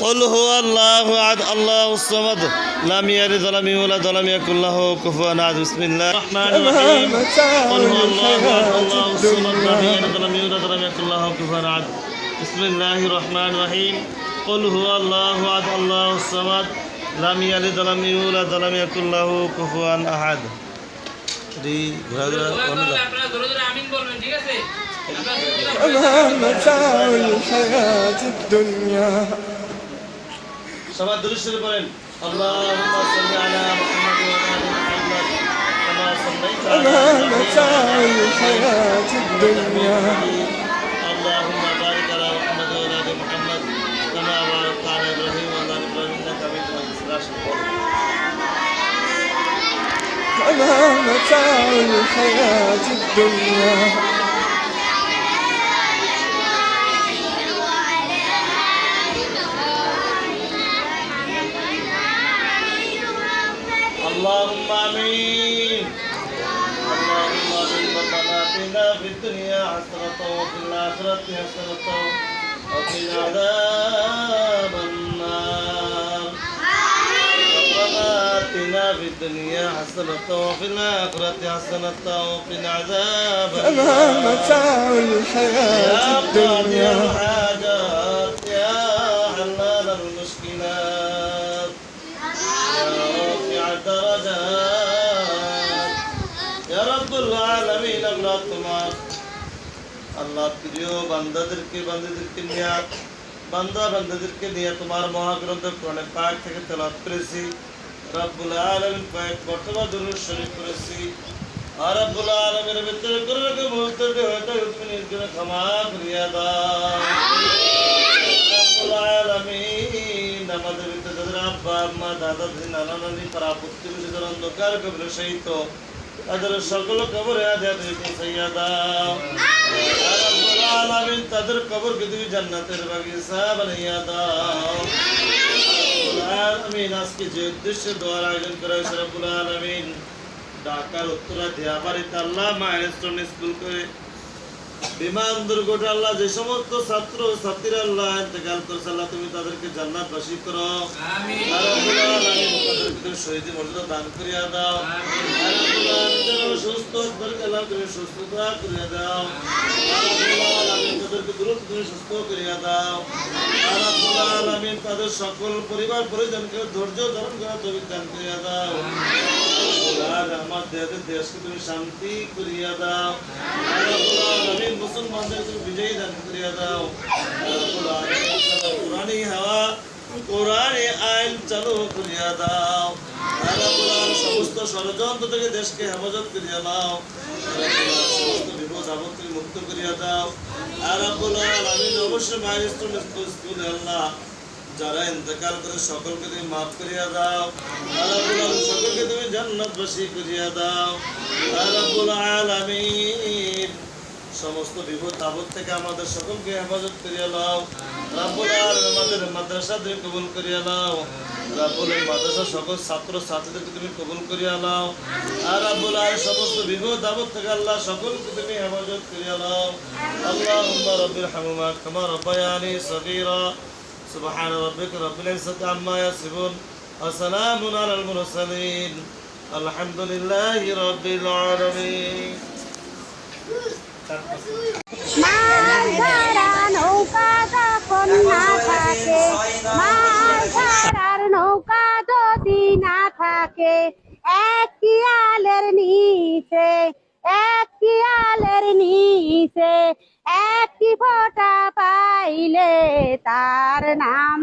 قل هو الله احد الله الصمد لم يلد ولم يولد ولم يكن له كفوا احد بسم الله الرحمن الرحيم قل هو الله احد الله الصمد لم يلد ولم يولد ولم يكن له كفوا احد بسم الله الرحمن الرحيم قل هو الله احد الله الصمد لم يلد ولم يولد ولم يكن له كفوا احد এটি ঘোরা ঘোরা অনেক আপনারা ধরে ধরে আমিন বলবেন ঠিক আছে আপনারা ধরে ধরে أما متاع الحياة الدنيا সবাই দৃশ্য করেন اللهم صل على محمد وعلى ال محمد كما صليت على أما ابراهيم متاع الحياة الدنيا اللهم بارك على محمد وعلى ال محمد كما باركت على ابراهيم وعلى ال ابراهيم انك حميد مجيد أما متاع الحياة الدنيا اللهم آمين. اللهم آمين. ربنا اتنا في الدنيا حسنة وفي الآخرة حسنة وقنا عذاب النار. ربنا اتنا في الدنيا حسنة وفي الآخرة حسنة وقنا عذاب النار. متاع يا قاضي الدنيا الحاجات يا حلال المشكلات. আল্লাহ। প্রিয় বান্দাদেরকে বান্দাদেরকে নিয়ে, বান্দা নিয়ে তোমার মহাগ্রন্থ কোরআনে পাক থেকে তেলাপ করেছি। রব্বুল আলমিন কয়েক বর্তমান দরুদ শরীফ করেছি আর রব্বুল ভিতরে করে রাখে ভুল ত্রুটি হয়ে ক্ষমা করিয়া দাও। আম্মা, দাদা দিদি নানা নানি পাড়া প্রতিবেশী যারা অন্ধকার কবরে সহিত তাদের সকল কবরে আজাদ পৌঁছাইয়া দাও। আলামিন তাদের কবরকে তুমি জান্নাতের বাগিচা বানাইয়া দাও। আজকে যে উদ্দেশ্যে দোয়ার আয়োজন করা হয়েছে রব্বুল আলামিন, ঢাকার উত্তরা আল্লাহ মায়ের স্কুল করে বিমান দুর্ঘটনা, আল্লাহ যে সমস্ত ছাত্র ছাত্রীরা আল্লাহ ইন্তেকাল করছে, আল্লাহ তুমি তাদেরকে জান্নাত বাসী করো আমিন আর রব্বুল আলামিন তাদের ভিতরে শহীদ মর্যাদা দান করিয়া দাও আল্লাহ তুমি সুস্থতা করিয়া দাও আর তাদেরকে দ্রুত তুমি সুস্থ করিয়া দাও তাদের সকল পরিবার পরিজনকে ধৈর্য ধারণ করা তৌফিক দান করিয়া দাও আমার দেশকে তুমি শান্তি করিয়া দাও। আলামিন মুসলমানদের তুমি বিজয়ী দান করিয়া দাও। কোরআনী হাওয়া কোরআনে আইন চালু করিয়া দাও। সমস্ত ষড়যন্ত্র থেকে দেশকে হেফাজত করিয়া দাও সমস্ত বিপদ আপদ মুক্ত করিয়া দাও। আর রব্বুল আলামিন অবশ্যই আল্লাহ যারা ইন্তেকাল করে সকলকে তুমি মাফ করিয়া দাও। আর সকলকে তুমি জান্নাতবাসী করিয়া দাও। রব্বুল আলামিন, সমস্ত বিপদ আপদ থেকে আমাদের সকলকে হেফাজত করিয়া নাও। আলহামদুলিল্লাহ আলামিন। আমাদের নৌকা না থাকে মাছ নৌকা যদি না থাকে এক নিচে এক কিয়ালের একটি ফোঁটা পাইলে তার নাম